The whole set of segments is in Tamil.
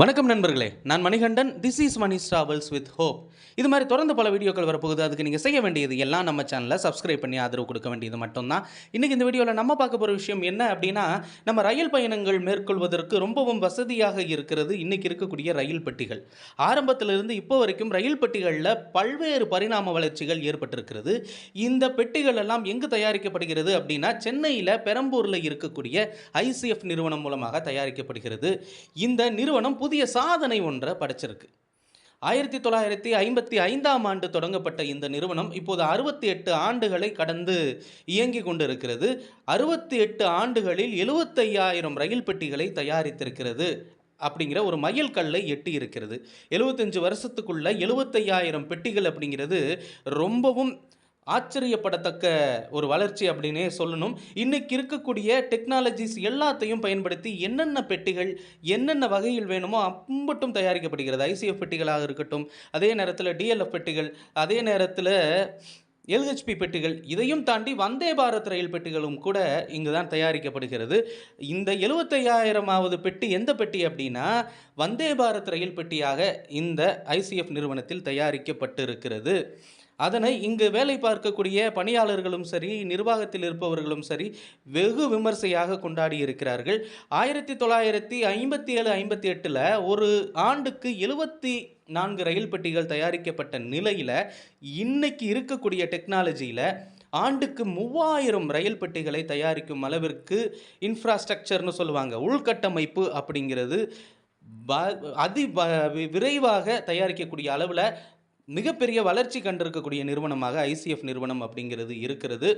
வணக்கம் நண்பர்களே நான் Manikandan this is Mani travels with hope இது மாதிரி தொடர்ந்து பல வீடியோக்கள் வரப்போகுது. அதுக்கு நீங்கள் செய்ய வேண்டியது எல்லாம் நம்ம சேனலில் சப்ஸ்கிரைப் பண்ணி ஆதரவு கொடுக்க வேண்டியது மட்டும்தான். இன்றைக்கி இந்த வீடியோவில் நம்ம பார்க்க போகிற விஷயம் என்ன அப்படின்னா நம்ம ரயில் பயணங்கள் மேற்கொள்வதற்கு ரொம்பவும் வசதியாக இருக்கிறது இன்றைக்கி இருக்கக்கூடிய ரயில் பெட்டிகள். ஆரம்பத்திலிருந்து இப்போ வரைக்கும் ரயில் பெட்டிகளில் பல்வேறு பரிணாம வளர்ச்சிகள் ஏற்பட்டிருக்கிறது. இந்த பெட்டிகள் எல்லாம் எங்கு தயாரிக்கப்படுகிறது அப்படின்னா சென்னையில் பெரம்பூரில் இருக்கக்கூடிய ஐசிஎஃப் நிறுவனம் மூலமாக தயாரிக்கப்படுகிறது. இந்த நிறுவனம் புதிய சாதனை ஒன்றை படைச்சிருக்கு. ஆயிரத்தி தொள்ளாயிரத்தி ஐம்பத்தி ஐந்தாம் ஆண்டு தொடங்கப்பட்ட இந்த நிறுவனம் இப்போது அறுபத்தி எட்டு ஆண்டுகளை கடந்து இயங்கி கொண்டிருக்கிறது. அறுபத்தி எட்டு ஆண்டுகளில் எழுபத்தையாயிரம் ரயில் பெட்டிகளை தயாரித்திருக்கிறது அப்படிங்கிற ஒரு மயில் கல்லை எட்டி இருக்கிறது. எழுபத்தஞ்சு வருஷத்துக்குள்ள எழுபத்தையாயிரம் பெட்டிகள் அப்படிங்கிறது ரொம்பவும் ஆச்சரியப்படத்தக்க ஒரு வளர்ச்சி அப்படின்னே சொல்லணும். இன்னைக்கு இருக்கக்கூடிய டெக்னாலஜிஸ் எல்லாத்தையும் பயன்படுத்தி என்னென்ன பெட்டிகள் என்னென்ன வகையில் வேணுமோ அம்பட்டும் தயாரிக்கப்படுகிறது. ஐசிஎஃப் பெட்டிகளாக இருக்கட்டும் அதே நேரத்தில் டிஎல்எஃப் பெட்டிகள் அதே நேரத்தில் எல்ஹெச்பி பெட்டிகள் இதையும் தாண்டி வந்தே பாரத் ரயில் பெட்டிகளும் கூட இங்கு தான் தயாரிக்கப்படுகிறது. இந்த எழுபத்தையாயிரமாவது பெட்டி எந்த பெட்டி அப்படின்னா வந்தே பாரத் ரயில் பெட்டியாக இந்த ஐசிஎஃப் நிறுவனத்தில் தயாரிக்கப்பட்டு இருக்கிறது அதனை இங்கு வேலை பார்க்கக்கூடிய பணியாளர்களும் சரி நிர்வாகத்தில் இருப்பவர்களும் சரி வெகு விமர்சையாக கொண்டாடி இருக்கிறார்கள். ஆயிரத்தி தொள்ளாயிரத்தி ஐம்பத்தி ஏழு ஐம்பத்தி எட்டில் ஒரு ஆண்டுக்கு எழுபத்தி நான்கு ரயில் பெட்டிகள் தயாரிக்கப்பட்ட நிலையில் இன்னைக்கு இருக்கக்கூடிய டெக்னாலஜியில் ஆண்டுக்கு மூவாயிரம் ரயில் பெட்டிகளை தயாரிக்கும் அளவிற்கு இன்ஃப்ராஸ்ட்ரக்சர்னு சொல்லுவாங்க. உள்கட்டமைப்பு அப்படிங்கிறது அதி விரைவாக தயாரிக்கக்கூடிய அளவில் மிகப்பெரிய வளர்ச்சி கண்டிருக்கக்கூடிய நிறுவனமாக ஐசிஎஃப் நிறுவனம் அப்படிங்கிறது இருக்கிறது.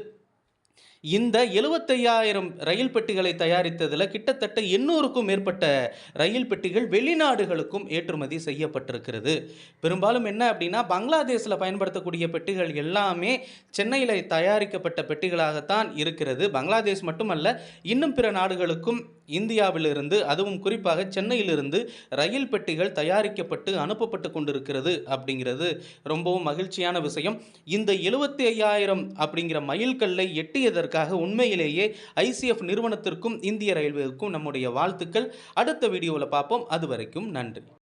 இந்த எழுபத்தையாயிரம் ரயில் பெட்டிகளை தயாரித்ததில் கிட்டத்தட்ட எண்ணூறுக்கும் மேற்பட்ட ரயில் பெட்டிகள் வெளிநாடுகளுக்கும் ஏற்றுமதி செய்யப்பட்டிருக்கிறது. பெரும்பாலும் என்ன அப்படின்னா பங்களாதேஷில் பயன்படுத்தக்கூடிய பெட்டிகள் எல்லாமே சென்னையில் தயாரிக்கப்பட்ட பெட்டிகளாகத்தான் இருக்கிறது. பங்களாதேஷ் மட்டுமல்ல இன்னும் பிற நாடுகளுக்கும் இந்தியாவிலிருந்து அதுவும் குறிப்பாக சென்னையிலிருந்து ரயில் பெட்டிகள் தயாரிக்கப்பட்டு அனுப்பப்பட்டு கொண்டிருக்கிறது அப்படிங்கிறது ரொம்பவும் மகிழ்ச்சியான விஷயம். இந்த எழுபத்தி ஐயாயிரம் அப்படிங்கிற மைல்கல்லை செய்ததற்காக உண்மையிலேயே ஐசிஎஃப் நிறுவனத்திற்கும் இந்திய ரயில்வேவுக்கும் நம்முடைய வாழ்த்துக்கள். அடுத்த வீடியோவில் பார்ப்போம். அது வரைக்கும் நன்றி.